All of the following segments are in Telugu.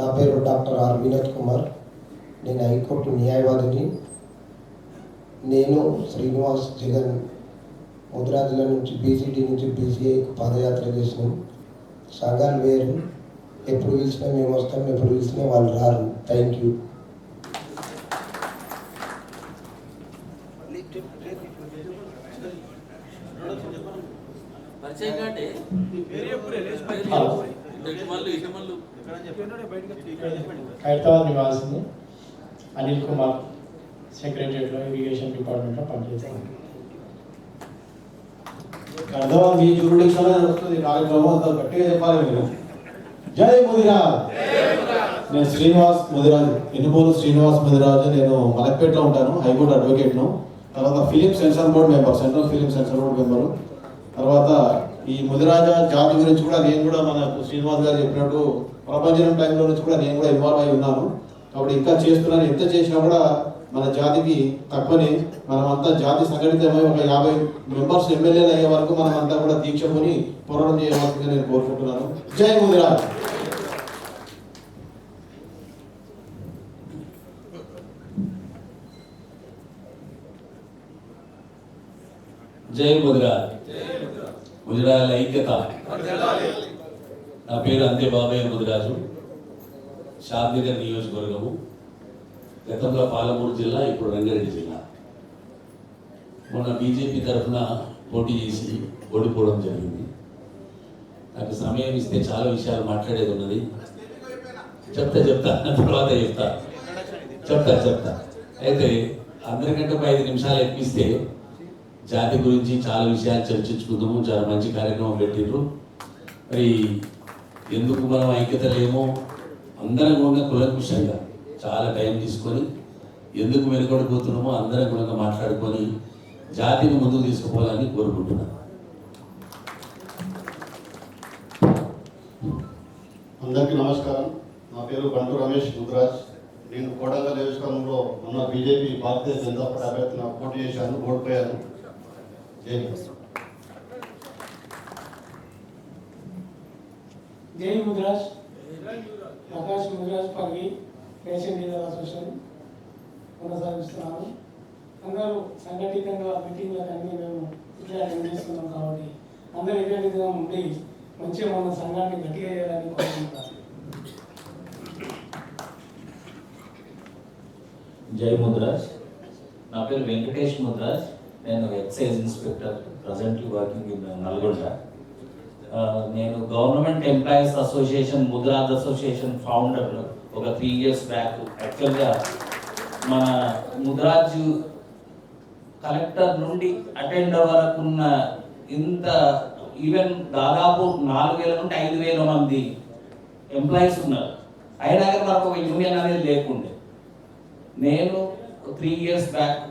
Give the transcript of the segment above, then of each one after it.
నా పేరు డాక్టర్ ఆర్ వినోద్ కుమార్. నేను హైకోర్టు న్యాయవాదిని. నేను శ్రీనివాస్ జగన్ ముదిరాజుల నుంచి బీసీడీ నుంచి బీసీఐకి పాదయాత్ర చేసినాం. సంఘాలు వేరు. ఎప్పుడు పిలిచినా మేము వస్తాం ఎప్పుడు పిలిచినా వాళ్ళు రారు. థ్యాంక్ యూ పరిచయం కాంటే మళ్ళు ఇటు మళ్ళు హైదరాబాద్ నివాసిని అనిల్ కుమార్ సెక్రటరీలో ఇరిగేషన్ డిపార్ట్మెంట్లో పనిచేస్తాను. అర్థం మీ జ్యూరిడిక్షన్ వస్తుంది. కార్యక్రమం అంత గట్టిగా చెప్పాలి మీరు. జై ముదిరాజ్. నేను శ్రీనివాస్ ముదిరాజ్. ఎన్నుపోలు శ్రీనివాస్ ముదిరాజ్. నేను మలక్పేటలో ఉంటాను. హైకోర్టు అడ్వకేట్ను తర్వాత film censor board member central film censor board member. తర్వాత ఈ ముదిరాజ జాతి గురించి కూడా నేను కూడా మనకు శ్రీనివాస్ గారు చెప్పినట్టు ప్రపంచం టైంలో నుంచి కూడా నేను కూడా ఇన్వాల్వ్ అయి ఉన్నాను. కాబట్టి ఇంకా చేస్తున్నాను ఎంత చేసినా కూడా మన జాతికి తక్కువనే మనమంతా జాతి సంఘటితమై ఒక యాభై మెంబర్స్ ఎమ్మెల్యేలు అయ్యే వరకు మనం అంతా కూడా దీక్ష కొని పోరాటం చేయవలసిందిగా నేను కోరుకుంటున్నాను. జై ముదిరాజ్! జై ముదిరా ముదిరాల ఐక్యత. నా పేరు అంతే బాబాయ్ ముదిరాజు. శాంతినగర్ నియోజకవర్గము. గతంలో పాలమూరు జిల్లా ఇప్పుడు రంగారెడ్డి జిల్లా. మొన్న బీజేపీ తరఫున పోటీ చేసి ఓడిపోవడం జరిగింది. నాకు సమయం ఇస్తే చాలా విషయాలు మాట్లాడేది ఉన్నది. చెప్తా చెప్తా. తర్వాత చెప్తా. చెప్తా చెప్తా. అయితే అందరికంటే ఒక ఐదు నిమిషాలు ఎక్కిస్తే జాతి గురించి చాలా విషయాలు చర్చించుకుందాము. చాలా మంచి కార్యక్రమం పెట్టిండ్రు. మరి ఎందుకు మనం ఐక్యత లేమో అందరం కూడా కులంకుశంగా చాలా టైం తీసుకొని ఎందుకు వెనుకడిపోతున్నామో అందరం కూడా మాట్లాడుకొని జాతిని ముందుకు తీసుకుపోవాలని కోరుకుంటున్నాను అందరికీ నమస్కారం. నా పేరు బంటు రమేష్ ముద్రాజ్ నేను కోడంగల్ నియోజకవర్గంలో ఉన్న బీజేపీ భారతీయ జనతా పార్టీ అభ్యర్థిని పోటీ చేశాను ఓడిపోయాను. జై జై ముద్రాజ్. ప్రకాష్ ముద్రాజ్ పల్లి పేషెంట్ డీలర్ అసోసియేషన్ కొనసాగిస్తున్నాను అందరూ సంఘటితంగా మీటింగ్లకు అన్నీ మేము ఇట్లా అటెండ్ చేస్తున్నాం కాబట్టి అందరూ ఇదే ఉండి మంచిగా మన సంఘాన్ని గట్టిగా చేయాలని కోరుకుంటున్నాను జై ముద్రాజ్. నా పేరు వెంకటేష్ ముద్రాజ్. నేను excise inspector presently working in Nalgonda. నేను government employees association Mudiraj association founder ఒక త్రీ ఇయర్స్ బ్యాక్ యాక్చువల్గా మన ముద్రాజ్ కలెక్టర్ నుండి అటెండ్ వరకు ఉన్న ఇంత ఈవెన్ దాదాపు నాలుగు వేల నుండి ఐదు వేల మంది ఎంప్లాయీస్ ఉన్నారు. అయినా కానీ మనకు ఒక యూనియన్ అనేది లేకుండే. నేను త్రీ ఇయర్స్ బ్యాక్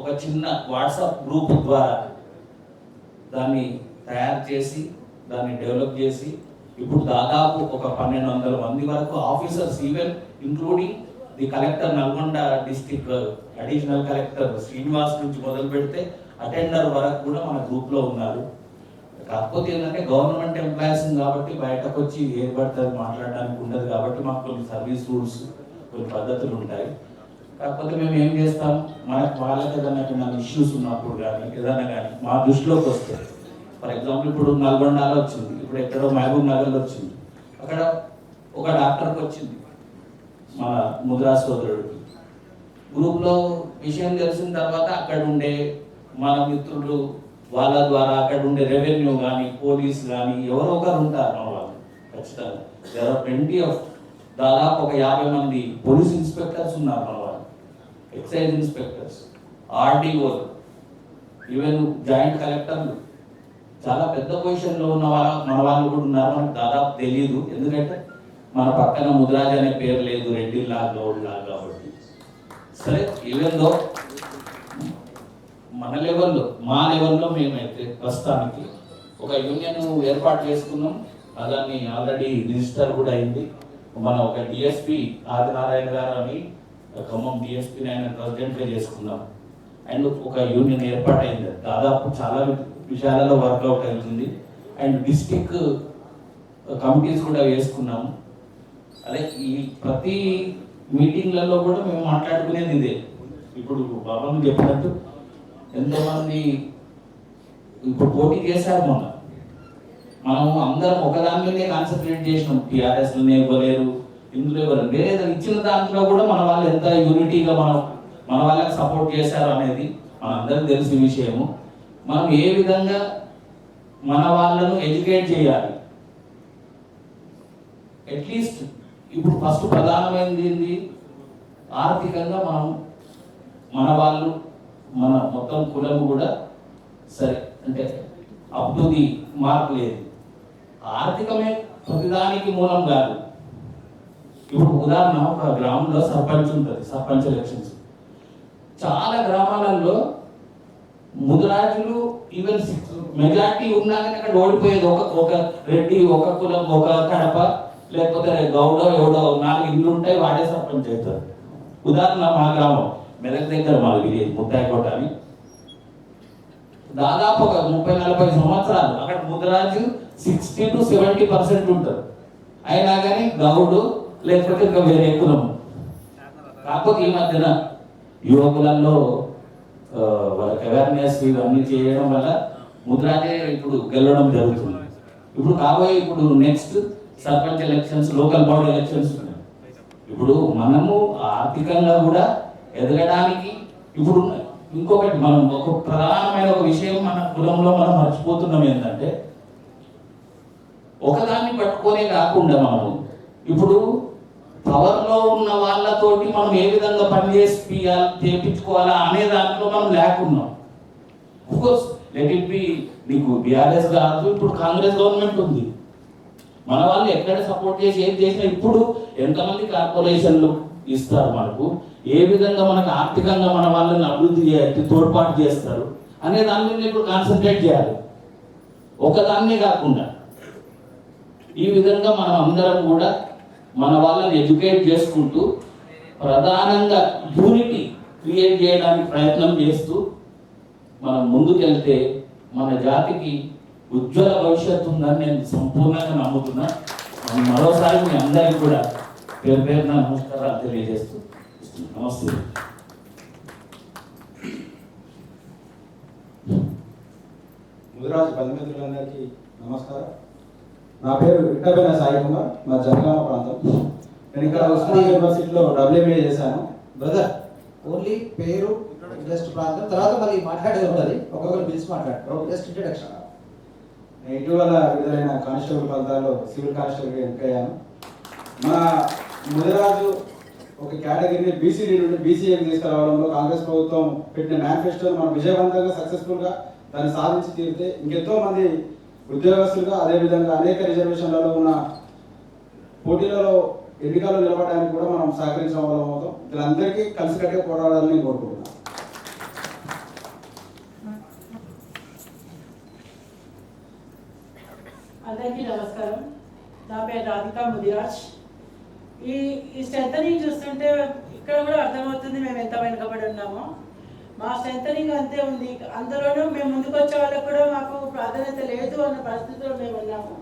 ఒక చిన్న వాట్సాప్ గ్రూప్ ద్వారా దాన్ని తయారు చేసి దాన్ని డెవలప్ చేసి ఇప్పుడు దాదాపు ఒక పన్నెండు వందల మంది వరకు officers even including the collector Nalgonda district additional collector Srinivas నుంచి మొదలు పెడితే అటెండర్ వరకు కూడా మన గ్రూప్లో ఉన్నారు. కాకపోతే ఏంటంటే గవర్నమెంట్ ఎంప్లాయీస్ కాబట్టి బయటకు వచ్చి ఏది మాట్లాడడానికి ఉండదు కాబట్టి మాకు కొన్ని సర్వీస్ రూల్స్ కొన్ని పద్ధతులు ఉంటాయి. కాకపోతే మేము ఏం చేస్తాం? మనకు వాళ్ళకి ఏదైనా ఏదైనా ఇష్యూస్ ఉన్నప్పుడు కానీ ఏదైనా కానీ మా దృష్టిలోకి వస్తాయి ఫర్ ఎగ్జాంపుల్ ఇప్పుడు నల్గొండలో వచ్చింది ఇప్పుడు ఎక్కడో మహబూబ్ నగర్లో వచ్చింది. అక్కడ ఒక డాక్టర్కి వచ్చింది మన ముద్రా సోదరుడికి. గ్రూప్లో విషయం తెలిసిన తర్వాత అక్కడ ఉండే మన మిత్రులు వాళ్ళ ద్వారా అక్కడ ఉండే రెవెన్యూ కానీ పోలీస్ కానీ ఎవరో ఒకరు ఉంటారు మన వాళ్ళు ఖచ్చితంగా. దేర్ ఆర్ ట్వంటీ ఆఫ్ దాదాపు ఒక యాభై మంది పోలీస్ ఇన్స్పెక్టర్స్ ఉన్నారు మన వాళ్ళు ఎక్సైజ్ ఇన్స్పెక్టర్స్ ఆర్డీఓలు ఈవెన్ జాయింట్ కలెక్టర్లు. చాలా పెద్ద పొజిషన్లో ఉన్న వాళ్ళ మన వాళ్ళు కూడా ఉన్నారు మనకు దాదాపు తెలియదు ఎందుకంటే మన పక్కన ముదిరాజ్ అనే పేరు లేదు రెడ్డి లాగా గౌడ్ కాబట్టి. సరే ఈవెన్లో మన లెవెల్లో మా లెవెల్లో మేమైతే ప్రస్తుతానికి ఒక యూనియన్ ఏర్పాటు చేసుకున్నాం. దాన్ని ఆల్రెడీ రిజిస్టర్ కూడా అయింది. మన ఒక డిఎస్పి ఆదినారాయణ గారు అని ఖమ్మం డిఎస్పీని ఆయన ప్రెసిడెంట్గా చేసుకున్నాం. అండ్ ఒక యూనియన్ ఏర్పాటైంది దాదాపు చాలా విషయాలలో వర్కౌట్ అవుతుంది. అండ్ డిస్టిక్ కమిటీస్ కూడా వేసుకున్నాము. అదే ఈ ప్రతి మీటింగ్లలో కూడా మేము మాట్లాడుకునేది ఇదే. ఇప్పుడు బాబాను చెప్పినట్టు ఎంతోమంది ఇప్పుడు పోటీ చేశారు మొన్న. మనం అందరం ఒకదానిలోనే కాన్సన్ట్రేట్ చేసినాం. టీఆర్ఎస్ ఇవ్వలేరు ఇందులో ఇవ్వరు వేరే ఇచ్చిన దాంట్లో కూడా మన వాళ్ళు ఎంత యూనిటీగా మనం మన వాళ్ళకి సపోర్ట్ చేశారు అనేది మనందరికి తెలిసిన విషయము. మనం ఏ విధంగా మన వాళ్ళను ఎడ్యుకేట్ చేయాలి? అట్లీస్ట్ ఇప్పుడు ఫస్ట్ ప్రధానమైనది ఏంది? ఆర్థికంగా మనం మన వాళ్ళు మన మొత్తం కులం కూడా సరే అంటే అప్ టు ది మార్క్ లేదు. ఆర్థికమే ప్రతిదానికి మూలం కాదు. ఇప్పుడు ఉదాహరణ ఒక గ్రామంలో సర్పంచ్ ఉంటుంది సర్పంచ్ ఎలక్షన్స్ చాలా గ్రామాలలో ముదిరాజులు ఈవెన్ మెజార్టీ ఉన్నా కానీ అక్కడ ఓడిపోయేది. ఒక ఒక రెడ్డి ఒక కులం ఒక కడప లేకపోతే గౌడ ఎవడో నాలుగు ఇల్లు ఉంటాయి వాడే సర్పంచ్ అవుతారు ఉదాహరణ మా గ్రామం. మెదక్ దగ్గర మా విలేజ్ ముత్తాయికోట అని. దాదాపు ఒక ముప్పై నలభై సంవత్సరాలు అక్కడ Mudiraju sixty two seventy percent ఉంటారు. అయినా కానీ గౌడు లేకపోతే ఇంకా వేరే కులం కాకపోతే ఈ మధ్యన యువకులలో వాళ్ళకి అవేర్నెస్ ఇవన్నీ చేయడం వల్ల ముద్రానే ఇప్పుడు గెలవడం జరుగుతుంది. ఇప్పుడు కాబోయే ఇప్పుడు next sarpanch elections local body elections ఉన్నాయి. ఇప్పుడు మనము ఆర్థికంగా కూడా ఎదగడానికి ఇప్పుడు ఇంకొకటి మనం ఒక ప్రధానమైన ఒక విషయం మన కులంలో మనం మర్చిపోతున్నాం ఏంటంటే ఒకదాన్ని పట్టుకొనే కాకుండా మనము ఇప్పుడు పవర్లో ఉన్న వాళ్ళతోటి మనం ఏ విధంగా పని చేసి చేపించుకోవాలా అనే దాంట్లో మనం లేకున్నాం. కోర్స్ లెట్ ఇట్ బి నీకు బీఆర్ఎస్ కాదు ఇప్పుడు కాంగ్రెస్ గవర్నమెంట్ ఉంది. మన వాళ్ళు ఎక్కడ సపోర్ట్ చేసి ఏం చేసినా ఇప్పుడు ఎంతమంది కార్పొరేషన్లు ఇస్తారు మనకు ఏ విధంగా మనకు ఆర్థికంగా మన వాళ్ళని అభివృద్ధి చేయాలి తోడ్పాటు చేస్తారు అనే దాని మీద ఇప్పుడు కాన్సన్ట్రేట్ చేయాలి. ఒకదాన్నే కాకుండా ఈ విధంగా మనం అందరం కూడా మన వాళ్ళని ఎడ్యుకేట్ చేసుకుంటూ ప్రధానంగా యూనిటీ క్రియేట్ చేయడానికి ప్రయత్నం చేస్తూ మనం ముందుకెళ్తే మన జాతికి ఉజ్వల భవిష్యత్తు ఉందని నేను సంపూర్ణంగా నమ్ముతున్నా. మరోసారి మీ అందరికీ కూడా పేరు పేరున నమస్కారాలు తెలియజేస్తూ నమస్తే. ముదిరాజు బంధుమిత్రులందరికీ నమస్కారం. నా పేరు ఇట్టబెన సాయి కుమార్ మా జనగామ ప్రాంతం. నేను ఇక్కడ ఉస్మానియా యూనివర్సిటీలో డబ్ల్యూబీఏ చేశాను. బ్రదర్ ఓన్లీ పేరు జస్ట్ ప్రాంతం తర్వాత మళ్ళీ మాట్లాడేది ఉంటుంది ఒక్కొక్కరు పిలిచి మాట్లాడతారు. జస్ట్ ఇంట్రడక్షన్ నేను ఇటీవల విడుదలైన కానిస్టేబుల్ ఫలితాల్లో సివిల్ కానిస్టేబుల్గా ఎంపికయ్యాను. మన ముదిరాజు ఒక కేటగిరీని బీసీడీ నుండి బీసీఎం తీసుకురావడంలో కాంగ్రెస్ ప్రభుత్వం పెట్టిన మేనిఫెస్టోను మనం విజయవంతంగా సక్సెస్ఫుల్గా దాన్ని సాధించి తీరితే ఇంకెంతో మంది ఉద్యోగస్తులుగా అదేవిధంగా అనేక రిజర్వేషన్లలో ఉన్న పోటీలలో ఎన్నికల్లో నిలబడడానికి కూడా మనం సహకరించడం వల్ల అవుతాం. వీళ్ళందరికీ కలిసికట్టే పోరాడాలని కోరుకుంటున్నాను. అందరికీ నమస్కారం. నా పేరు రాధికా ముదిరాజ్. ఈ ఈ స్ట్రెంథనింగ్ చూస్తుంటే ఇక్కడ కూడా అర్థమవుతుంది మేము ఎంత వెనుకబడి ఉన్నామో. మా స్ట్రెంథనింగ్ అంతే ఉంది. అందులోనూ మేము ముందుకు వచ్చే వాళ్ళకు కూడా మాకు ప్రాధాన్యత లేదు అన్న పరిస్థితిలో మేము ఉన్నాము.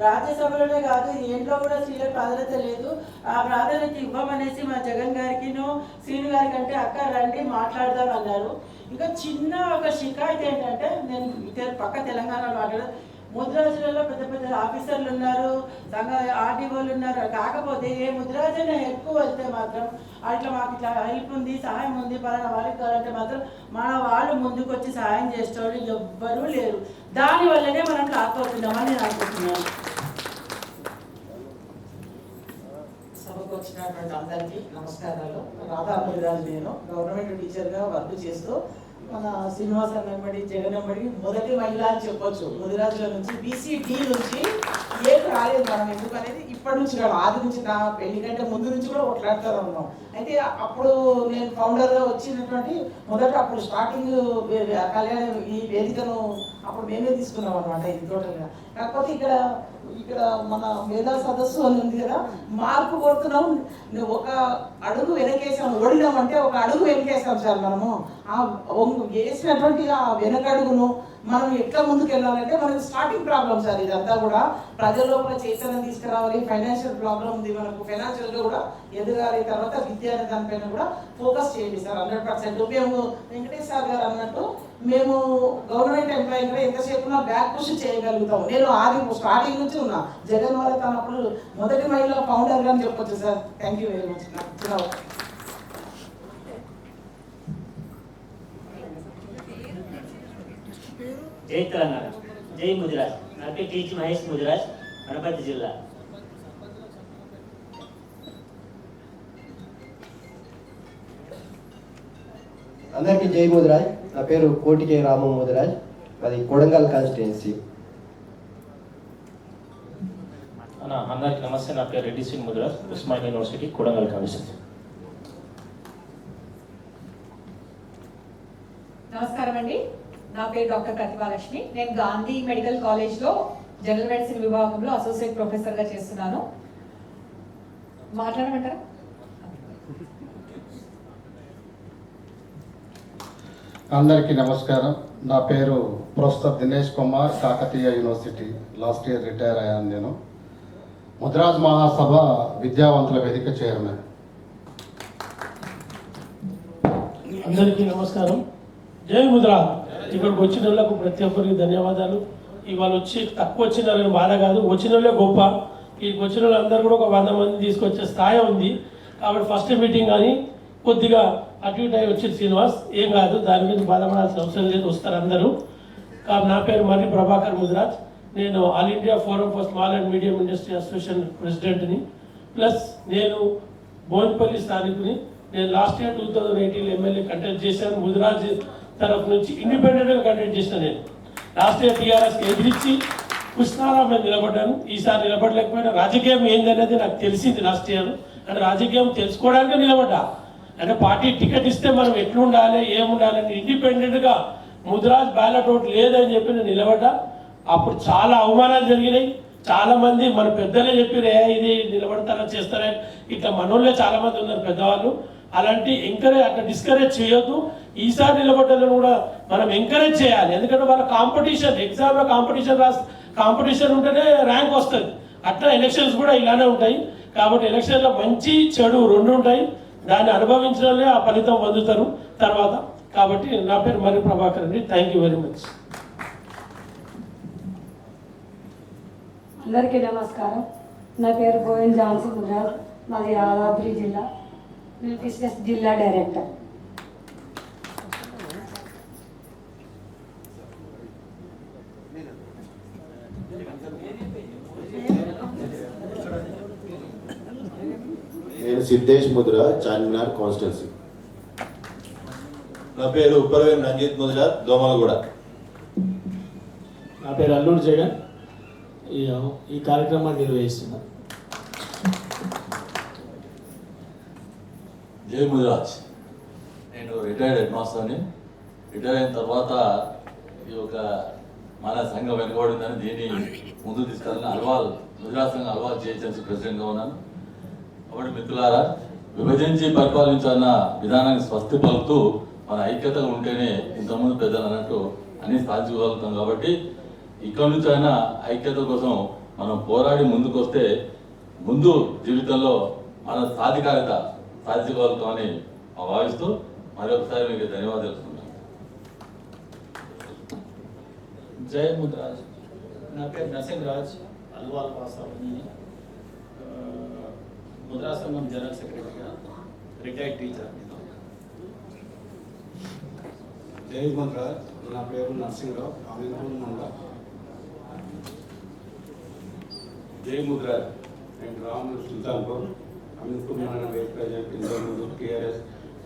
రాజ్యసభలోనే కాదు ఏంట్లో కూడా స్త్రీలకు ప్రాధాన్యత లేదు. ఆ ప్రాధాన్యత ఇవ్వమనేసి మా జగన్ గారికిను శ్రీను గారికి అంటే అక్క రండి మాట్లాడదాం అన్నారు. ఇంకా చిన్న ఒక షికాయత్ ఏంటంటే నేను పక్క తెలంగాణలో మాట్లాడదు ముద్రాజులలో పెద్ద పెద్ద ఆఫీసర్లు ఉన్నారు సంఘ ఆర్డీఓలు ఉన్నారు. కాకపోతే ఏ ముద్రాజన ఎక్కువ వెళ్తే మాత్రం అట్లా మాకు ఇట్లా హెల్ప్ ఉంది సహాయం ఉంది పలానా వాళ్ళకి కావాలంటే మాత్రం మన వాళ్ళు ముందుకు వచ్చి సహాయం చేసేవాళ్ళు ఎవ్వరూ లేరు. దానివల్లనే మనం మనం లాక్పోతున్నామని నేను అనుకుంటున్నాను. వచ్చినటువంటి అందరికీ నమస్కారాలు. రాధా అభిరాజు నేను గవర్నమెంట్ టీచర్గా వర్క్ చేస్తూ మన శ్రీనివాస వెంబడి జగన్ వెంబడి మొదటి మహిళ అని చెప్పొచ్చు. ముదిరాజులో నుంచి బీసీ డి నుంచి ఏం రాలేదు మనం ఎందుకు అనేది ఇప్పటి నుంచి కాదు ఆది నుంచి నా పెళ్ళి కంటే ముందు నుంచి కూడా కొట్లాడుతూ ఉన్నాం. అయితే అప్పుడు నేను ఫౌండర్గా వచ్చినటువంటి మొదట అప్పుడు స్టార్టింగ్ కళ్యాణ్ ఈ వేదికను అప్పుడు మేమే తీసుకున్నాం అనమాట ఇది టోటల్గా కాకపోతే ఇక్కడ ఇక్కడ మన మేధా సదస్సు అని ఉంది కదా మార్పు కొడుతున్నాం ఒక అడుగు వెనకేసాం ఓడినామంటే ఒక అడుగు వెనకేసాం సార్ మనము. ఆ వేసినటువంటి ఆ వెనకడుగును మనం ఎట్లా ముందుకు వెళ్ళాలంటే మనకి స్టార్టింగ్ ప్రాబ్లం సార్ ఇదంతా కూడా. ప్రజల లోపల చైతన్యం తీసుకురావాలి ఫైనాన్షియల్ ప్రాబ్లం ఉంది మనకు. ఫైనాన్షియల్గా కూడా ఎదగాలి తర్వాత విద్య అనే దానిపైన కూడా ఫోకస్ చేయండి సార్. Hundred percent. మేము వెంకటేష్ సార్ గారు అన్నట్టు మేము గవర్నమెంట్ ఎంప్లాయీ కూడా ఎంతసేపు బ్యాక్ పుష్ చేయగలుగుతాం నేను ఆది స్టార్టింగ్ నుంచి ఉన్నా. జగన్ వల్ల తనప్పుడు మొదటి మహిళ ఫౌండర్ అని చెప్పొచ్చు sir. Thank you very much జై తెలంగాణ. జై ముదిరాజ్. నా పేరు టీచ్ మహేష్ ముదిరాజ్. వనపర్తి జిల్లా. అందరికీ జై ముదిరాజ్. నా పేరు కోటికే రామ ముదిరాజ్. అది కొడంగల్ కాన్స్టిట్యున్సీ. అందరికి నమస్తే. నా పేరు రెడ్డి సింగ్ ముద్రాజ్. ఉస్మాన్ యూనివర్సిటీ కొడంగల్ కమిషన్ నమస్కారం అండి. నా పేరు డాక్టర్ ప్రతిభాలక్ష్మి. నేను గాంధీ మెడికల్ కాలేజ్లో జనరల్ మెడిసిన్ విభాగంలో అసోసియేట్ ప్రొఫెసర్గా చేస్తున్నాను. మాట్లాడమంటారా? అందరికీ నమస్కారం. నా పేరు professor Dinesh Kumar Kakatiya university. Last year retire అయ్యాను నేను. ముద్రాజ్ మహాసభ విద్యావంతుల వేదిక చైర్మన్. అందరికీ నమస్కారం. జై ముద్ర. ఇక్కడికి వచ్చిన వాళ్ళకు ప్రతి ఒక్కరికి ధన్యవాదాలు. ఇవాళ వచ్చి తక్కువ వచ్చిన వాళ్ళని బాధ కాదు. వచ్చిన వాళ్ళే గొప్ప. ఇక్కడికి వచ్చిన వాళ్ళందరూ కూడా ఒక వంద మంది తీసుకొచ్చే స్థాయి ఉంది. కాబట్టి ఫస్ట్ మీటింగ్ కానీ కొద్దిగా అటు ఇటు అయి శ్రీనివాస్. ఏం కాదు దాని గురించి బాధపడాల్సిన అవసరం లేదు వస్తారు అందరూ. కా- నా పేరు మర్రి ప్రభాకర్ ముదిరాజ్. నేను all India forum for small and medium industry association ప్రెసిడెంట్ని. Plus నేను బోన్పల్లి స్థానికుని. నేను last year two thousand eighteen MLA contest చేశాను. ముదిరాజ్ తరఫు నుంచి ఇండిపెండెంట్గా కంటెస్ట్ చేసిన నేను. లాస్ట్ ఇయర్ టీఆర్ఎస్కి ఎదిరించి కృష్ణారావు మీద నిలబడ్డాను. ఈసారి నిలబడలేకపోయినా రాజకీయం ఏందనేది నాకు తెలిసింది లాస్ట్ ఇయర్. అంటే రాజకీయం తెలుసుకోవడానికి నిలబడ్డా. అంటే పార్టీ టికెట్ ఇస్తే మనం ఎట్లుండాలి ఏముండాలని ఇండిపెండెంట్గా ముద్రాజ్ బ్యాలెట్ ఓట్ లేదని చెప్పి నేను నిలబడ్డా. అప్పుడు చాలా అవమానాలు జరిగినాయి. చాలామంది మన పెద్దలే చెప్పిరే ఇది నిలబడతారా చేస్తారా? ఇట్లా మనోళ్ళే చాలామంది ఉన్నారు పెద్దవాళ్ళు. అలాంటి ఎంకరేజ్ అట్లా డిస్కరేజ్ చేయొద్దు. ఈసారి నిలబడ్డలను కూడా మనం ఎంకరేజ్ చేయాలి. ఎందుకంటే వాళ్ళ కాంపిటీషన్ ఎగ్జామ్లో కాంపిటీషన్ రాస్ కాంపిటీషన్ ఉంటేనే ర్యాంక్ వస్తుంది. అట్లా ఎలక్షన్స్ కూడా ఇలానే ఉంటాయి. కాబట్టి ఎలక్షన్లో మంచి చెడు రెండు ఉంటాయి. దాన్ని అనుభవించడంలో ఆ ఫలితం పొందుతారు. తర్వాత కాబట్టి నా పేరు మరి ప్రభాకర్ అండి. థ్యాంక్ యూ వెరీ మచ్ అందరికీ నమస్కారం. నా పేరు గోవింద్ జాన్సన్ మురాజ్ మాది యాదాద్రి జిల్లా. నేను బిజినెస్ జిల్లా డైరెక్టర్ నేను సిద్ధేష్ ముద్ర చార్మినార్ కాన్స్టిట్యున్సీ. నా పేరు ఉప్పరవేం రంజిత్ ముదిరాజ్ దోమలగూడ. నా పేరు అల్లూరు జగన్. ఈ ఈ కార్యక్రమాన్ని నిర్వహిస్తున్నాను జై ముదిరాజ్ నేను రిటైర్డ్ హెడ్ మాస్టర్ని రిటైర్ అయిన తర్వాత ఈ యొక్క మన సంఘం వెనుకబడిందని దీన్ని ముందుకు తీసుకెళ్ళిన అల్వాల్ ముదిరాజ్ సంఘం అల్వాల్ జిహెచ్ఎంసీ ప్రెసిడెంట్గా ఉన్నాను. కాబట్టి మిత్రులారా విభజించి పరిపాలించాలన్న విధానానికి స్వస్తి పలుకుతూ మన ఐక్యతగా ఉంటేనే ఇంతకుముందు పెద్దలు అన్నట్టు అన్ని సాధించగలుగుతాం కాబట్టి ఇక్కడ నుంచి అయినా ఐక్యత కోసం మనం పోరాడి ముందుకు వస్తే ముందు జీవితంలో మన సాధికారత సాధించగలుగుతామని భావిస్తూ మరొకసారి మీకు ధన్యవాదాలు తెలుసుకుంటాం జై ముద్రాజ్. నా పేరు నరసింహ్ రాజ్ అల్వాల్ వాసావని ముద్రా సంఘం జనరల్ సెక్రటరీగా రిటైర్డ్ టీచర్ జై ముద్రాజ్ నా పేరు నరసింహరావు అమీన్పూర్ మండల జై ముద్రాజ్ నేను రాములు సుల్తాన్పూర్ అమీన్పూర్ మండల వైస్ ప్రెసిడెంట్ ఇంతకుముందు టీఆర్ఎస్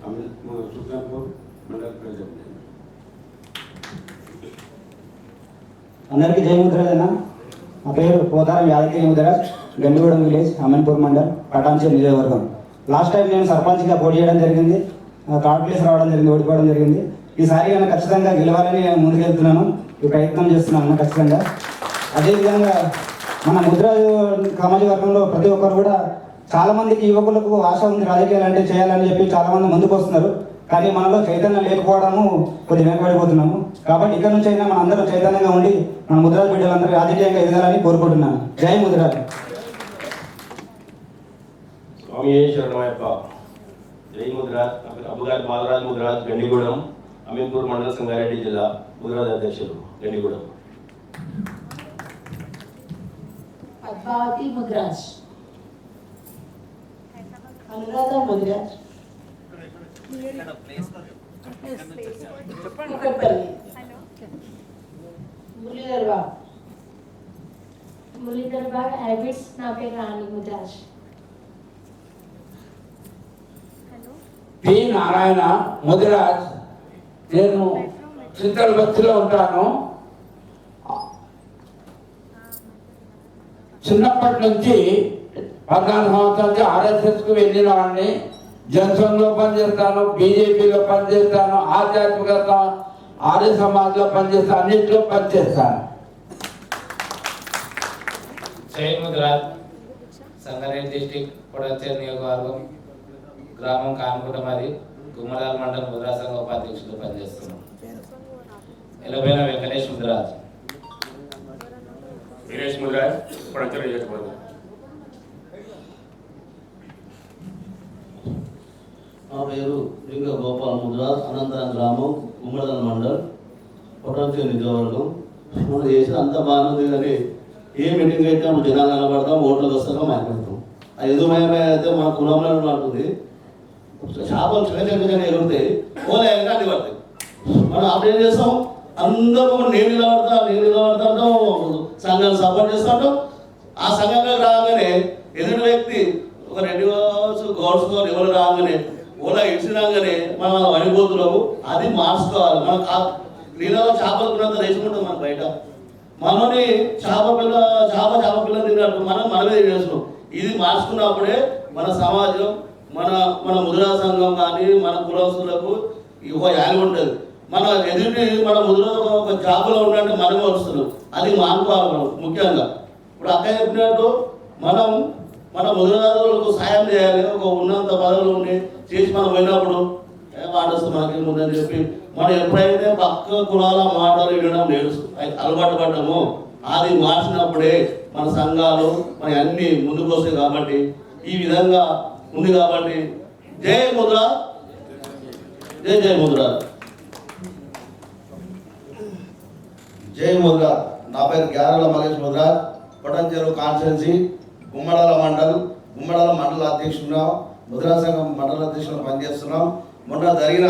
అమీన్ సుల్తాన్పూర్ మండల ప్రెసిడెంట్ అందరికీ జై ముద్రాజ్ అన్న నా పేరు పోతారం యాదగిరి ముద్రాజ్ గండిగూడెం విలేజ్ అమన్పూర్ మండల్ పటాన్చేరు నియోజకవర్గం. లాస్ట్ టైం నేను సర్పంచ్గా పోటీ చేయడం జరిగింది. థర్డ్ ప్లేస్ రావడం జరిగింది ఓడిపోవడం జరిగింది. ఈసారి కన్నా ఖచ్చితంగా గెలవాలని నేను ముందుకెళ్తున్నాను. ఈ ప్రయత్నం చేస్తున్నాను ఖచ్చితంగా. అదేవిధంగా మన ముద్రాజు సామాజిక వర్గంలో ప్రతి ఒక్కరు కూడా చాలామందికి యువకులకు ఆశ ఉంది రాజకీయాలు అంటే చేయాలని చెప్పి చాలామంది ముందుకు వస్తున్నారు. కానీ మనలో చైతన్యం లేకపోవడము కొద్దిగా వెనకబడిపోతున్నాము. కాబట్టి ఇక్కడ నుంచి అయినా మన అందరూ చైతన్యంగా ఉండి మన ముద్రాజు బిడ్డలందరూ రాజకీయంగా ఎదగాలని కోరుకుంటున్నాను. జై ముద్రాజు. స్వామి శరణమయ్యప్ప జై ముద్రాజ్ నా పేరు అబ్బుగారి బాలరాజ్ ముద్రాజ్ గండిగూడెం అమీన్పూర్ మండల సంగారెడ్డి జిల్లా ముద్రాజ్ అధ్యక్షులు గండిగూడెం పద్మావతి ముద్రాజ్ అనురాధ ముద్రాజ్ కుక్కట్పల్లి మురళీధర్ బాబు మురళీధర్ బాగ్ హ్యాబిట్స్ నా పేరు రాణి ముద్రాజ్ పి నారాయణ ముదిరాజ్ నేను చింతల బస్తిలో ఉంటాను. చిన్నప్పటి నుంచి పద్నాలుగు సంవత్సరాలకి నుంచి ఆర్ఎస్ఎస్కు వెళ్ళిన వాడిని జనసంఘలో పనిచేస్తాను బీజేపీలో పనిచేస్తాను ఆధ్యాత్మికత ఆర్య సమాజ్లో పనిచేస్తాను అన్నింటిలో పనిచేస్తాను. జై ముద్రాజ్ సంగారెడ్డి డిస్టిక్ కూడా నియోజకవర్గం. గ్రామం కానుకుంట మాది గుమ్మరాల మండలం ముద్రా సంఘ ఉపాధ్యక్షులు పనిచేస్తున్నాం. ఎలబైన వెంకటేష్ ముద్రాజ్ వీరేష్ నా పేరు లింగ గోపాల్ ముద్రాజ్ అనంతరం గ్రామం గుమ్మడదల మండల్ పొటంచే నియోజకవర్గం. మనం చేసిన అంత బాగానే ఉంది కానీ ఏ మీటింగ్ అయితే మనం జనాలు నిలబడతాం ఓట్లకు వస్తాం మాట్లాడతాం ఆ ఎదుమయమే అయితే మన కులంలో ఉంటుంది చేపలు చిన్న చిన్న చిన్న ఎగురుతాయి. ఓలే అడ్డు పడతాయి. మనం అప్పుడు ఏం చేస్తాం. అందరూ నేను నిలబడతా నేను నిలబడతా అంటాం. సంఘాలు సపోర్ట్ చేస్తా ఉంటాం ఆ సంఘంలోకి రాగానే ఎదుటి వ్యక్తి ఒక రెండు కావచ్చు గౌడ్స్ కావచ్చు ఎవరు రాగానే ఓలా ఇడిచినాగానే మనం అడిగిపోతున్నాము అది మార్చుకోవాలి. మనం కా- నీళ్ళలో చేపలు తిన్నంత రేసుకుంటాం మనం బయట. మనని చేప పిల్ల చేప చేప పిల్ల తిన్నట్టు మనం మనమే చేస్తున్నాం ఇది మార్చుకున్నప్పుడే మన సమాజం మన మన ముదురా సంఘం కానీ మన కులస్తులకు ఒక యాలి ఉంటుంది మన ఎదుటి మన ముదురా ఒక జాబులో ఉన్నట్టు మనమే వస్తున్నాం. అది మానుకోవాలి ముఖ్యంగా. ఇప్పుడు అక్క చెప్పినట్టు మనం మన ముదురాదులకు సాయం చేయాలి. ఒక ఉన్నంత పదవులు ఉండి చేసి మనం పోయినప్పుడు ఏ మనకి ముందని చెప్పి మనం ఎప్పుడైతే పక్క కులాల మాటలు వినడం నేర్చు అలవాటు పడ్డము. అది మార్చినప్పుడే మన సంఘాలు మన అన్ని ముందుకు వస్తాయి కాబట్టి ఈ విధంగా ఉంది కాబట్టి. జై ముద్ర. జై జై ముద్ర. జై ముద్ర. నా పేరు గ్యారల మలేష్ ముద్ర. పొటంచెరు కాన్స్టెన్సీ. గుమ్మడాల మండల్. గుమ్మడాల మండల అధ్యక్షుడున్నాం ముద్రా సంఘం మండల అధ్యక్షులు పనిచేస్తున్నాం. మొన్న జరిగిన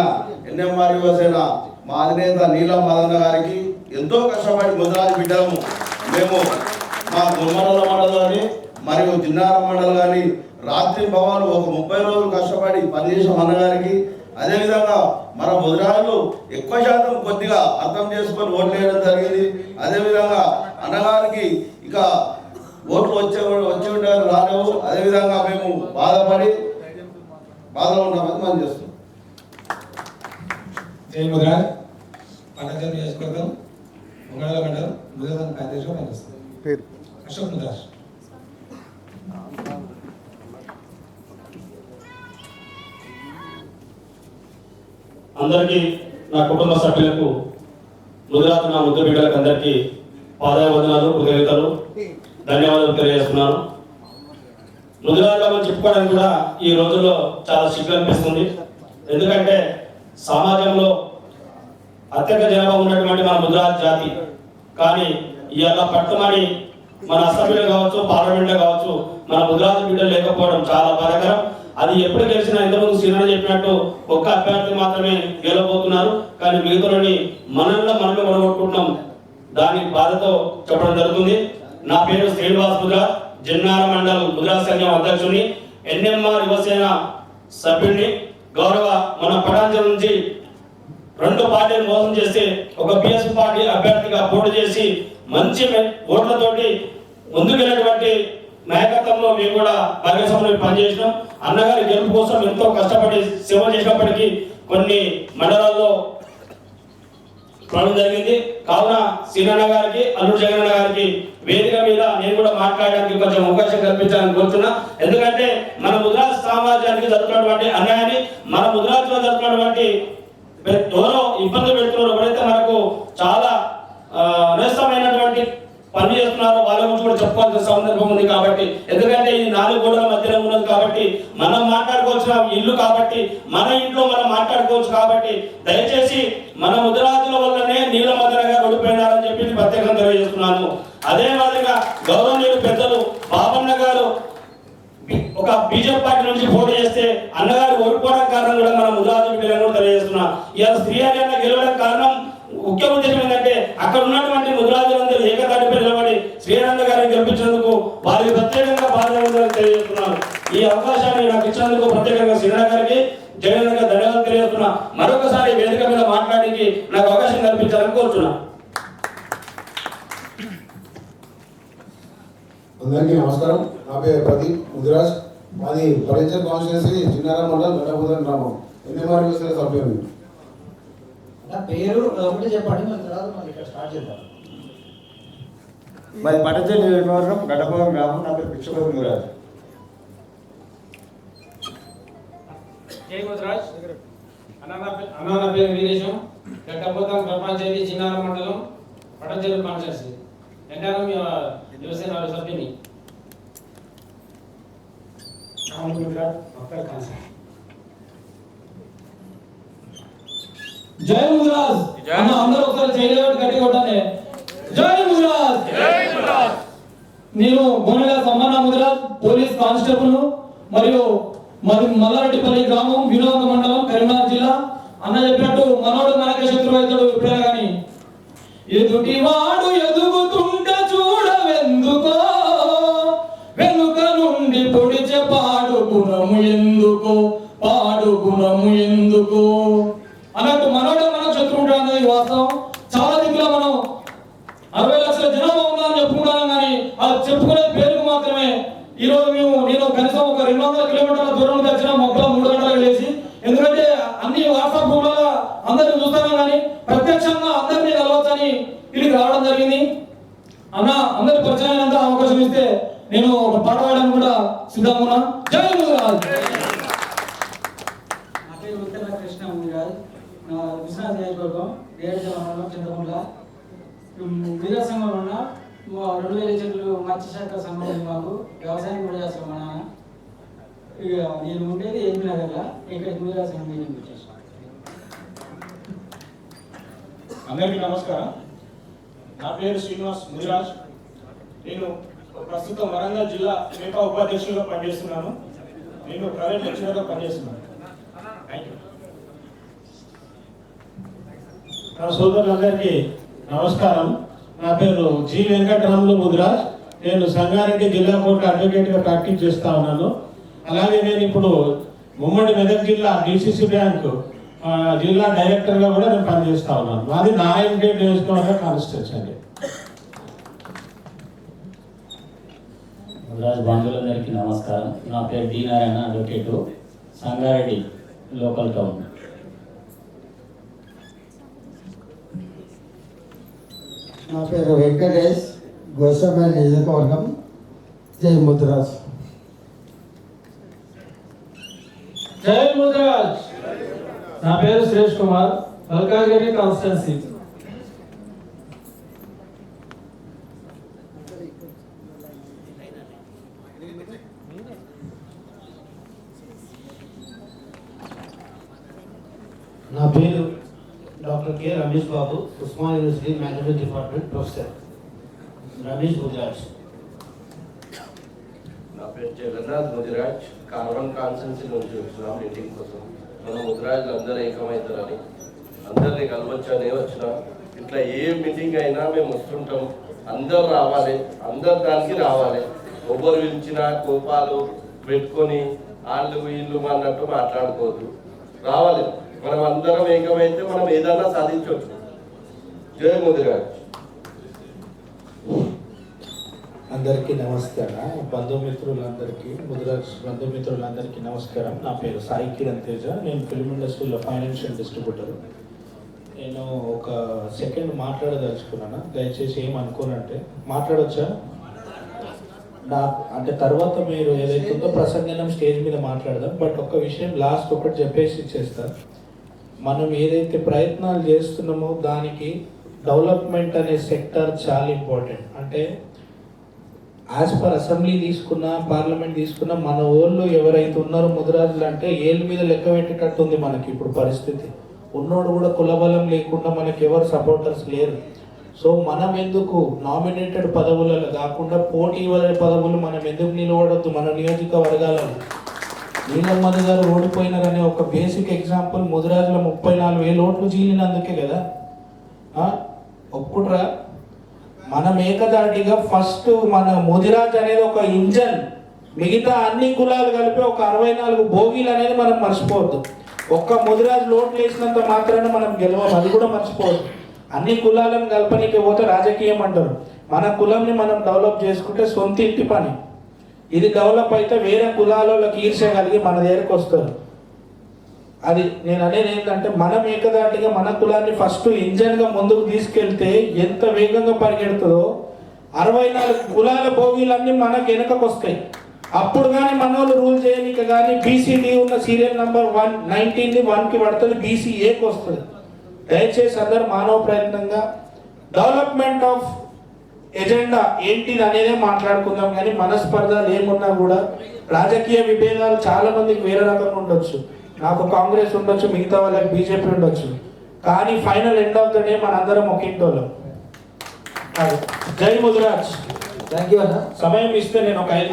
ఎన్ఎంఆర్ యువసేన మా అధినేత నీలం మదన్న గారికి ఎంతో కష్టపడి ముద్రాజు బిడ్డలము మేము మా గుమ్మడాల మండలం మరియు జిన్నార మండలం కానీ రాత్రి భవన్లు ఒక ముప్పై రోజులు కష్టపడి పనిచేసిన అన్నగారికి అదేవిధంగా మన ముద్రాలు ఎక్కువ శాతం కొద్దిగా అర్థం చేసుకొని ఓట్లు వేయడం జరిగింది. అదేవిధంగా అన్నగారికి ఇక ఓట్లు వచ్చే వచ్చి ఉంటారు రాలేవు. అదేవిధంగా మేము బాధపడి బాధలో ఉన్నామని మనం చేస్తున్నాం. జై ముద్రాజ్ పట్టణ నియోజకవర్గం మంగళ మండలం ముద్రాజన్ కార్యదర్శిగా పనిచేస్తాను పేరు. అశోక్ ముద్రాజ్ అందరికీ నా కుటుంబ సభ్యులకు ముదిరాత నా ముద్దు బిడ్డలకు అందరికీ పాదాభివందనాలు కృతజ్ఞతలు ధన్యవాదాలు తెలియజేస్తున్నాను. ముదిరాజుగా చెప్పుకోవడానికి కూడా ఈ రోజుల్లో చాలా సిగ్గు అనిపిస్తుంది. ఎందుకంటే సమాజంలో అత్యధిక జనాభా ఉన్నటువంటి మన ముదిరాజ్ జాతి. కానీ ఇవాళ పట్టుమని మన అసెంబ్లీలో కావచ్చు పార్లమెంట్లో కావచ్చు మన ముదిరాజు బిడ్డలు లేకపోవడం చాలా బాధాకరం. అది ఎప్పుడు గెలిచినా ఇంతకుముందు సీనియర్ చెప్పినట్టు ఒక్క అభ్యర్థి మాత్రమే గెలవబోతున్నారు. కానీ మిగతాలోని మనల్లో మనమే కొనగొట్టుకుంటున్నాం. దాని బాధతో చెప్పడం జరుగుతుంది. నా పేరు శ్రీనివాస్ ముద్రాజ్ జిన్నార మండల్ ముద్రా సంఘం అధ్యక్షుని ఎన్ఎంఆర్ యువసేన సభ్యుడిని. గౌరవ మన పటాంజలి నుంచి రెండు పార్టీలు మోసం చేసి ఒక పిఎస్ పార్టీ అభ్యర్థిగా పోటీ చేసి మంచి ఓట్లతోటి ముందుకెళ్ళినటువంటి నాయకత్వంలో మేము కూడా భాగస్వాములు పనిచేసినాం. అన్నగారి గెలుపు కోసం ఎంతో కష్టపడి సేవ చేసినప్పటికీ కొన్ని మండలాల్లో పడడం జరిగింది. కావున సీనన్న గారికి అల్లుడు జగన్ గారికి వేదిక మీద నేను కూడా మాట్లాడడానికి కొంచెం అవకాశం కల్పించాలని కోరుతున్నా. ఎందుకంటే మన ముద్రాజ్ సమాజానికి జరుగుతున్నటువంటి అన్యాయాన్ని మన ముద్రాజ్లో జరుగుతున్నటువంటి ఎవరో ఇబ్బంది పెడుతున్నారు. ఎవరైతే మనకు చాలా ఆ, నేస్తమైనటువంటి పని చేస్తున్నారో వాళ్ళ గురించి కూడా చెప్పుకోవాల్సిన సందర్భం ఉంది కాబట్టి. ఎందుకంటే ఈ నాలుగు గోడల మధ్యలో ఉన్నది కాబట్టి మనం మాట్లాడుకోవాల్సిన ఇల్లు కాబట్టి మన ఇంట్లో మనం మాట్లాడుకోవచ్చు కాబట్టి దయచేసి మన ముద్రాజుల వల్లనే నీళ్ళ మధ్యన గారు ఓడిపోయినారని చెప్పి ప్రత్యేకంగా తెలియజేస్తున్నాను. అదే మాదిరిగా గౌరవనీయులు పెద్దలు బాబన్న గారు ఒక బీజేపీ పార్టీ నుంచి పోటీ చేస్తే అన్నగారు ఓడిపోవడానికి కారణం కూడా మన ముద్రాజు పిల్లలను తెలియజేస్తున్నా. ఇలా స్త్రీ అన్న గెలవడం కారణం ముఖ్య ఉద్దేశం ఏంటంటే అక్కడ ఉన్నటువంటి ముద్రాజులందరూ ఏకతాటిపై నిలబడి శ్రీరాంగ గారిని గెలిపించినందుకు వారికి ప్రత్యేకంగా బాధ్యతలు తెలియజేస్తున్నాను. ఈ అవకాశాన్ని నాకు ఇచ్చినందుకు ప్రత్యేకంగా శ్రీరాంగ గారికి జగన్ గారికి ధన్యవాదాలు తెలియజేస్తున్నా. మరొకసారి వేదిక మీద మాట్లాడానికి నాకు అవకాశం కల్పించాలని కోరుతున్నా అందరికీ నమస్కారం. నా పేరు ప్రదీప్ ముదిరాజ్. మాది ఫర్నిచర్ కాన్స్టిట్యూన్సీ చిన్నారాం మండలం గడ్డబుదం గ్రామం. ఎన్ఎంఆర్ యూసీల సభ్యులు. నా పేరు ఒకటి చెప్పండి మన తర్వాత మనం ఇక్కడ స్టార్ట్ చేద్దాం. మరి పట్టచర్ల నియోజకవర్గం గడ్డపవరం గ్రామం నా పేరు పిచ్చపతి మురాజ్ జై ముద్రాజ్ అన్న నా పేరు వీరేశం గడ్డపోతాం ప్రపంచాయతీ చిన్నార మండలం కాన్స్టెన్సీ యువసేన సభ్యుని. జై ముదిరాజ్ అన్న అందరూ ఒకసారి చేయలేవాడు గట్టి కొట్టాలి జై ముదిరాజ్ నేను గోనెల సమ్మన్న ముదిరాజ్ పోలీస్ కానిస్టేబుల్ మరియు మరి మల్లారెడ్డిపల్లి గ్రామం వినోద మండలం కరీంనగర్ జిల్లా అన్న చెప్పినట్టు మనోడు మనకే శత్రువు అవుతాడు ఎప్పుడైనా కానీ ఎదుటివాడు ఎదుగుతుంటే చూడవెందుకో? వెనుక నుండి పొడిచే పాడు గుణము ఎందుకో? పాడు గుణము ఎందుకో? అన్నట్టు మనోడే మనకు శత్రువు ఉంటాడు అనేది వాస్తవం చాలా దిక్కులో మనం అరవై లక్షల జనాభా ఉందని చెప్పుకుంటాం కానీ అది చెప్పుకునే పేరుకు మాత్రమే ఈ రోజు మేము నేను కనీసం ఒక రెండు వందల కిలోమీటర్ల దూరం నుంచి వచ్చిన మొక్కల మూడు గంటలకు లేచి ఎందుకంటే అన్ని వాట్సాప్ గ్రూపులలో అందరిని చూస్తాను కానీ ప్రత్యక్షంగా అందరినీ కలవచ్చని ఇక్కడికి రావడం జరిగింది. అన్న అందరి పరిచయం అంతా అవకాశం ఇస్తే నేను ఒక పాట పాడడానికి కూడా సిద్ధంగా ఉన్నా. జై ముదిరాజ్ నా కృష్ణ నా విశ్వనాథ్ నియోజకవర్గం ఏడు మండలం చింతకుంట విద్యా సంఘం ఉన్న మా రెండు వేల చెట్లు మత్స్య శాఖ సంఘం మాకు వ్యవసాయం కూడా చేస్తాం మా నాన్న. ఇక నేను ఉండేది ఏమి నగర్లో. ఇక్కడికి మీరా సంఘం వచ్చేసాను. అందరికీ నమస్కారం. నా పేరు శ్రీనివాస్ ముదిరాజ్ నేను ప్రస్తుతం వరంగల్ జిల్లా మేపా ఉపాధ్యక్షులుగా పనిచేస్తున్నాను. నేను ప్రైవేట్ లెక్చరర్గా పనిచేస్తున్నాను. థ్యాంక్ యూ నా సోదరులందరికీ నమస్కారం. నా పేరు జి వెంకటరాములు ముదిరాజ్ నేను సంగారెడ్డి జిల్లా కోర్టు అడ్వకేట్గా ప్రాక్టీస్ చేస్తా ఉన్నాను. అలాగే నేను ఇప్పుడు ఉమ్మడి మెదక్ జిల్లా డిసిసి బ్యాంక్ జిల్లా డైరెక్టర్గా కూడా నేను పనిచేస్తా ఉన్నాను. మాది నారాయణగేట్ నియోజకవర్గ కాన్స్టిట్యూన్స్ అండి. ముద్రాజ్ బంధువులందరికీ నమస్కారం. నా పేరు D Narayana advocate Sangareddy local town. నా పేరు వెంకటేష్ గోసమైన నియోజకవర్గం. జై ముద్రాజ్ జై ముద్రాజ్ నా పేరు సురేష్ కుమార్. మల్కాగిరి కాన్స్టెన్సీ నా పేరు doctor K Ramesh Babu Osman university management department professor. Ramesh గుజరాజ్ నా పేరు జగన్నాథ్ ముదిరాజ్ కార్బన్ కాన్సెన్సీ నుంచి వచ్చినాం మీటింగ్ కోసం. మనం ముదిరాజ్లు అందరూ ఏకమవుతారని. అందరినీ కలవచ్చని వచ్చిన ఇట్లా ఏ మీటింగ్ అయినా మేము వస్తుంటాం. అందరు రావాలి. అందరు దానికి రావాలి. ఒవ్వరు పిలిచిన కోపాలు పెట్టుకొని వాళ్ళు వీళ్ళు అన్నట్టు మాట్లాడుకోవద్దు. రావాలి. మనం అందరం ఏకమైతే మనం ఏదైనా సాధించవచ్చు. జయ ముదిరాజ్ అందరికీ నమస్కారం. బంధుమిత్రులందరికీ ముద్రాజ్ బంధుమిత్రులందరికీ నమస్కారం. నా పేరు సాయి కిరణ్ తేజ. నేను ఫిల్మ్ ఇండస్ట్రీలో ఫైనాన్షియల్ డిస్ట్రిబ్యూటర్. నేను ఒక సెకండ్ మాట్లాడదలుచుకున్నాను? దయచేసి ఏం అనుకోనంటే మాట్లాడొచ్చా? నా అంటే తర్వాత మీరు ఏదైతే ఉందో స్టేజ్ మీద మాట్లాడదాం. బట్ ఒక విషయం లాస్ట్ ఒకటి చెప్పేసి ఇచ్చేస్తా మనం ఏదైతే ప్రయత్నాలు చేస్తున్నామో దానికి డెవలప్మెంట్ అనే సెక్టర్ చాలా ఇంపార్టెంట్. అంటే యాజ్ పర్ అసెంబ్లీ తీసుకున్న పార్లమెంట్ తీసుకున్న మన ఊళ్ళో ఎవరైతే ఉన్నారో ముదిరాజులు అంటే ఏళ్ళ మీద లెక్క పెట్టేటట్టు ఉంది మనకి ఇప్పుడు పరిస్థితి. ఉన్నోడు కూడా కులబలం లేకుండా మనకి ఎవరు సపోర్టర్స్ లేరు. సో మనం ఎందుకు నామినేటెడ్ పదవులలో కాకుండా పోటీ ఇవ్వలే పదవులు మనం ఎందుకు నిలబడొద్దు మన నియోజకవర్గాలను నీలమ్మది గారు ఓడిపోయినారనే ఒక బేసిక్ ఎగ్జాంపుల్ ముదిరాజుల ముప్పై నాలుగు వేల ఓట్లు చీలినందుకే కదా? ఆ? ఒప్పుకుట్రా? మనం ఏకదాటిగా ఫస్ట్ మన ముదిరాజ్ అనేది ఒక ఇంజన్. మిగతా అన్ని కులాలు కలిపి ఒక అరవై నాలుగు భోగిలు అనేది మనం మర్చిపోవద్దు. ఒక్క ముదిరాజ్ లోట్లు వేసినంత మాత్రాన మనం గెలవం అది కూడా మర్చిపోవద్దు. అన్ని కులాలను కలపనీకి పోతే రాజకీయం అంటారు. మన కులంని మనం డెవలప్ చేసుకుంటే సొంత ఇంటి పని. ఇది డెవలప్ అయితే వేరే కులాలలో ఈర్ష్య కలిగి మన దగ్గరికి వస్తారు. అది నేను అనేది ఏంటంటే మనం ఏకదాటిగా మన కులాన్ని ఫస్ట్ ఇంజన్గా ముందుకు తీసుకెళ్తే ఎంత వేగంగా పరిగెడుతుందో అరవై నాలుగు కులాల భోగిలన్నీ మనకు వెనకకు వస్తాయి. అప్పుడు కానీ మన వాళ్ళు రూల్ చేయనిక కానీ బీసీడీ ఉన్న సీరియల్ నంబర్ వన్ నైన్టీన్ది వన్కి పడుతుంది బీసీఏకి వస్తుంది. దయచేసి అందరు మానవ ప్రయత్నంగా డెవలప్మెంట్ ఆఫ్ ఎజెండా ఏంటిది అనేదే మాట్లాడుకుందాం. కానీ మనస్పర్ధలు ఏమున్నా కూడా రాజకీయ విభేదాలు చాలా మందికి వేరే రకంగా ఉండొచ్చు. నాకు కాంగ్రెస్ ఉండొచ్చు మిగతా వాళ్ళకి బీజేపీ ఉండొచ్చు. కానీ final end of the day మనందరం ఒక ఇంటోళ్ళం. అది. జై ముదిరాజ్. థ్యాంక్ యూ అన్న. సమయం ఇస్తే నేను ఒక ఐదు